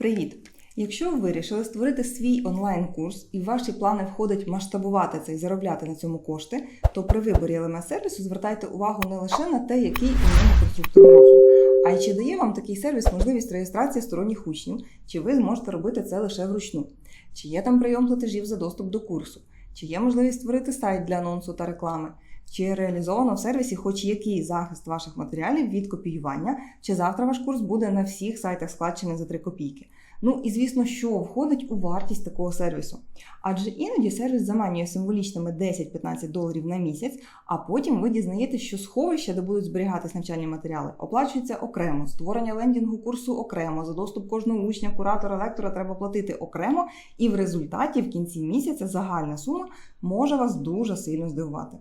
Привіт! Якщо ви вирішили створити свій онлайн-курс і в ваші плани входить масштабувати це і заробляти на цьому кошти, то при виборі LMS сервісу звертайте увагу не лише на те, який у ньому конструктор уроку, а й чи дає вам такий сервіс можливість реєстрації сторонніх учнів, чи ви зможете робити це лише вручну, чи є там прийом платежів за доступ до курсу, чи є можливість створити сайт для анонсу та реклами. Чи реалізовано в сервісі хоч який захист ваших матеріалів від копіювання, чи завтра ваш курс буде на всіх сайтах складчений за 3 копійки? Ну і звісно, що входить у вартість такого сервісу. Адже іноді сервіс заманює символічними 10-15 доларів на місяць, а потім ви дізнаєтесь, що сховища, де будуть зберігатись навчальні матеріали, оплачується окремо, створення лендінгу курсу окремо, за доступ кожного учня, куратора, лектора треба платити окремо, і в результаті в кінці місяця загальна сума може вас дуже сильно здивувати.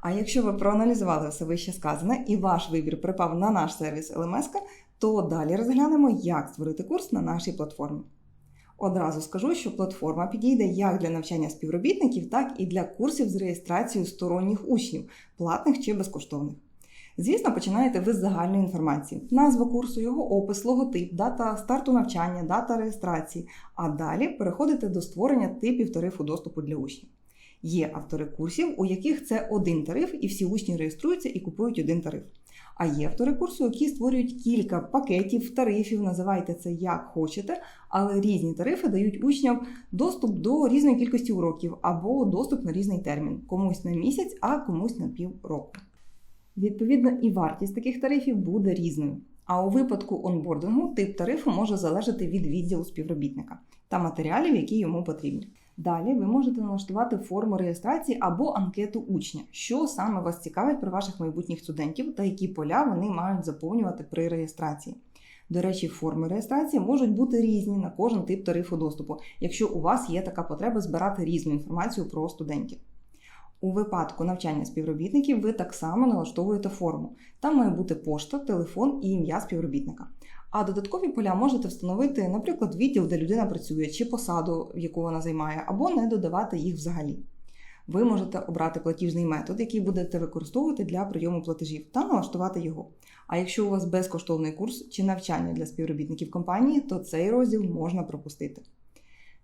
А якщо ви проаналізували все вище сказане і ваш вибір припав на наш сервіс LMS, то далі розглянемо, як створити курс на нашій платформі. Одразу скажу, що платформа підійде як для навчання співробітників, так і для курсів з реєстрацією сторонніх учнів, платних чи безкоштовних. Звісно, починаєте ви з загальної інформації: назва курсу, його опис, логотип, дата старту навчання, дата реєстрації, а далі переходите до створення типів тарифу доступу для учнів. Є автори курсів, у яких це один тариф, і всі учні реєструються і купують один тариф. А є автори курсу, які створюють кілька пакетів, тарифів, називайте це як хочете, але різні тарифи дають учням доступ до різної кількості уроків або доступ на різний термін, комусь на місяць, а комусь на півроку. Відповідно, і вартість таких тарифів буде різною. А у випадку онбордингу тип тарифу може залежати від відділу співробітника та матеріалів, які йому потрібні. Далі ви можете налаштувати форму реєстрації або анкету учня, що саме вас цікавить про ваших майбутніх студентів та які поля вони мають заповнювати при реєстрації. До речі, форми реєстрації можуть бути різні на кожен тип тарифу доступу, якщо у вас є така потреба збирати різну інформацію про студентів. У випадку навчання співробітників ви так само налаштовуєте форму. Там має бути пошта, телефон і ім'я співробітника. А додаткові поля можете встановити, наприклад, відділ, де людина працює, чи посаду, яку вона займає, або не додавати їх взагалі. Ви можете обрати платіжний метод, який будете використовувати для прийому платежів, та налаштувати його. А якщо у вас безкоштовний курс чи навчання для співробітників компанії, то цей розділ можна пропустити.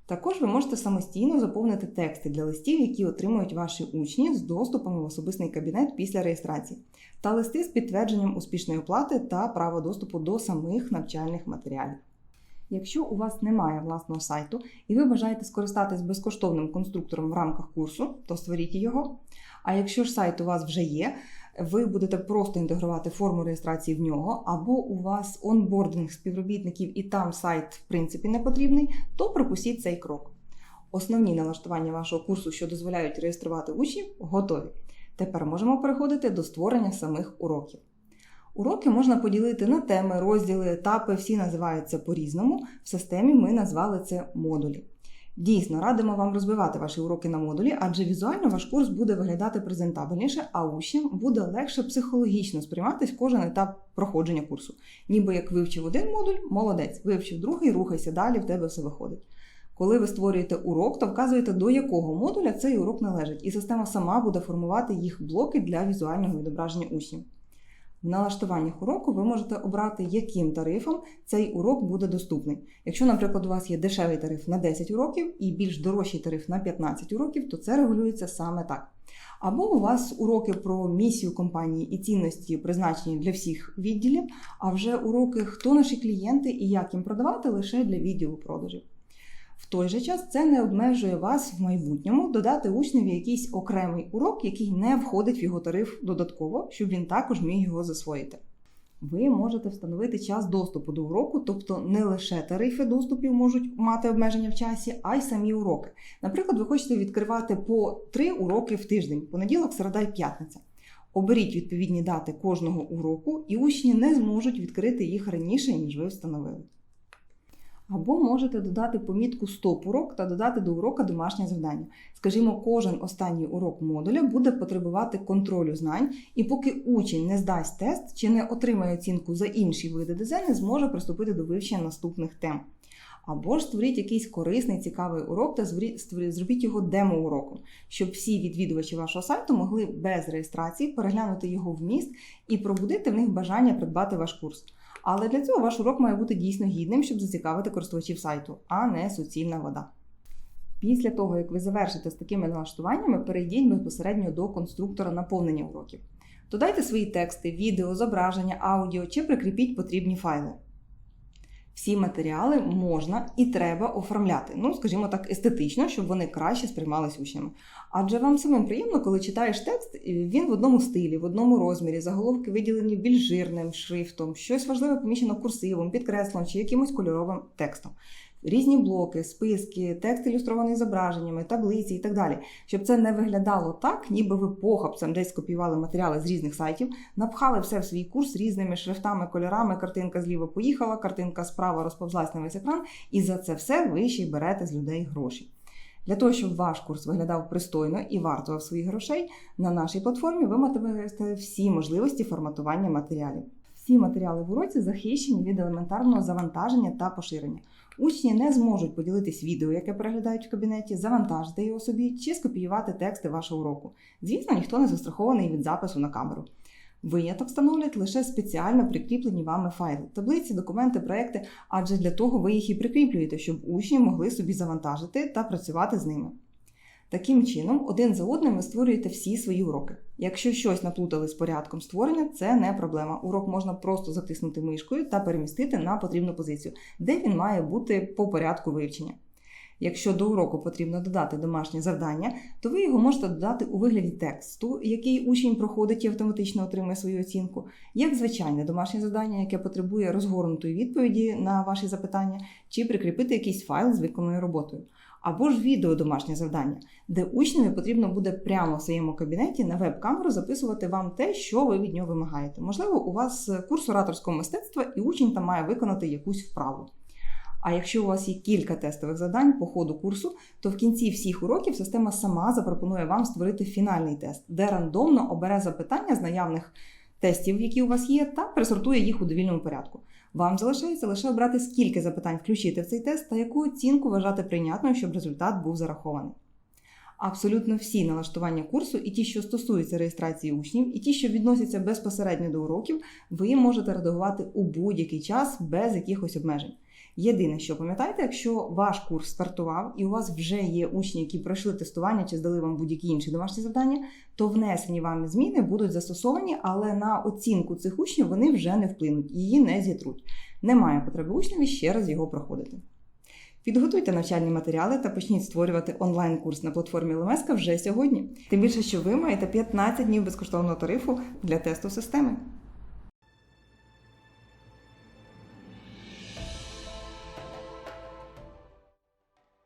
Також ви можете самостійно заповнити тексти для листів, які отримують ваші учні з доступом в особистий кабінет після реєстрації, та листи з підтвердженням успішної оплати та права доступу до самих навчальних матеріалів. Якщо у вас немає власного сайту і ви бажаєте скористатись безкоштовним конструктором в рамках курсу, то створіть його. А якщо ж сайт у вас вже є, ви будете просто інтегрувати форму реєстрації в нього, або у вас онбординг співробітників і там сайт, в принципі, не потрібний, то пропустіть цей крок. Основні налаштування вашого курсу, що дозволяють реєструвати учнів, готові. Тепер можемо переходити до створення самих уроків. Уроки можна поділити на теми, розділи, етапи, всі називаються по-різному. В системі ми назвали це модулі. Дійсно, радимо вам розбивати ваші уроки на модулі, адже візуально ваш курс буде виглядати презентабельніше, а учням буде легше психологічно сприйматись кожен етап проходження курсу. Ніби як вивчив один модуль, молодець, вивчив другий, рухайся далі, в тебе все виходить. Коли ви створюєте урок, то вказуєте, до якого модуля цей урок належить, і система сама буде формувати їх блоки для візуального відображення учнів. В налаштуваннях уроку ви можете обрати, яким тарифом цей урок буде доступний. Якщо, наприклад, у вас є дешевий тариф на 10 уроків і більш дорожчий тариф на 15 уроків, то це регулюється саме так. Або у вас уроки про місію компанії і цінності призначені для всіх відділів, а вже уроки, хто наші клієнти і як їм продавати лише для відділу продажів. В той же час це не обмежує вас в майбутньому додати учневі якийсь окремий урок, який не входить в його тариф додатково, щоб він також міг його засвоїти. Ви можете встановити час доступу до уроку, тобто не лише тарифи доступів можуть мати обмеження в часі, а й самі уроки. Наприклад, ви хочете відкривати по три уроки в тиждень понеділок, середа і п'ятниця. Оберіть відповідні дати кожного уроку, і учні не зможуть відкрити їх раніше, ніж ви встановили. Або можете додати помітку Стоп урок та додати до урока домашнє завдання. Скажімо, кожен останній урок модуля буде потребувати контролю знань, і поки учень не здасть тест чи не отримає оцінку за інші види не зможе приступити до вивчення наступних тем. Або ж створіть якийсь корисний, цікавий урок та зробіть його демо-уроком, щоб всі відвідувачі вашого сайту могли без реєстрації переглянути його вміст і пробудити в них бажання придбати ваш курс. Але для цього ваш урок має бути дійсно гідним, щоб зацікавити користувачів сайту, а не суцільна вода. Після того, як ви завершите з такими налаштуваннями, перейдіть безпосередньо до конструктора наповнення уроків. Додайте свої тексти, відео, зображення, аудіо чи прикріпіть потрібні файли. Всі матеріали можна і треба оформляти, ну, скажімо так, естетично, щоб вони краще сприймались учнями. Адже вам самим приємно, коли читаєш текст, він в одному стилі, в одному розмірі, заголовки виділені більш жирним шрифтом, щось важливе поміщено курсивом, підкреслом чи якимось кольоровим текстом. Різні блоки, списки, текст ілюстрований зображеннями, таблиці і так далі, щоб це не виглядало так, ніби ви похапцем десь скопіювали матеріали з різних сайтів, напхали все в свій курс різними шрифтами, кольорами. Картинка зліва поїхала, картинка справа розповзлась на весь екран, і за це все ви ще й берете з людей гроші. Для того, щоб ваш курс виглядав пристойно і вартував своїх грошей, на нашій платформі ви матимете всі можливості форматування матеріалів. Всі матеріали в уроці захищені від елементарного завантаження та поширення. Учні не зможуть поділитись відео, яке переглядають в кабінеті, завантажити його собі чи скопіювати тексти вашого уроку. Звісно, ніхто не застрахований від запису на камеру. Виняток становлять лише спеціально прикріплені вами файли, таблиці, документи, проекти, адже для того ви їх і прикріплюєте, щоб учні могли собі завантажити та працювати з ними. Таким чином, один за одним ви створюєте всі свої уроки. Якщо щось наплутали з порядком створення, це не проблема. Урок можна просто затиснути мишкою та перемістити на потрібну позицію, де він має бути по порядку вивчення. Якщо до уроку потрібно додати домашнє завдання, то ви його можете додати у вигляді тексту, який учень проходить і автоматично отримує свою оцінку, як звичайне домашнє завдання, яке потребує розгорнутої відповіді на ваші запитання, чи прикріпити якийсь файл з виконаною роботою. Або ж відео домашнє завдання, де учневі потрібно буде прямо в своєму кабінеті на веб-камеру записувати вам те, що ви від нього вимагаєте. Можливо, у вас курс ораторського мистецтва, і учень там має виконати якусь вправу. А якщо у вас є кілька тестових завдань по ходу курсу, то в кінці всіх уроків система сама запропонує вам створити фінальний тест, де рандомно обере запитання з наявних тестів, які у вас є, та присортує їх у довільному порядку. Вам залишається лише обрати, скільки запитань включити в цей тест та яку оцінку вважати прийнятною, щоб результат був зарахований. Абсолютно всі налаштування курсу, і ті, що стосуються реєстрації учнів, і ті, що відносяться безпосередньо до уроків, ви можете редагувати у будь-який час без якихось обмежень. Єдине, що пам'ятайте, якщо ваш курс стартував і у вас вже є учні, які пройшли тестування чи здали вам будь-які інші домашні завдання, то внесені вами зміни будуть застосовані, але на оцінку цих учнів вони вже не вплинуть, її не зітруть. Немає потреби учневі ще раз його проходити. Підготуйте навчальні матеріали та почніть створювати онлайн-курс на платформі LMS вже сьогодні. Тим більше, що ви маєте 15 днів безкоштовного тарифу для тесту системи.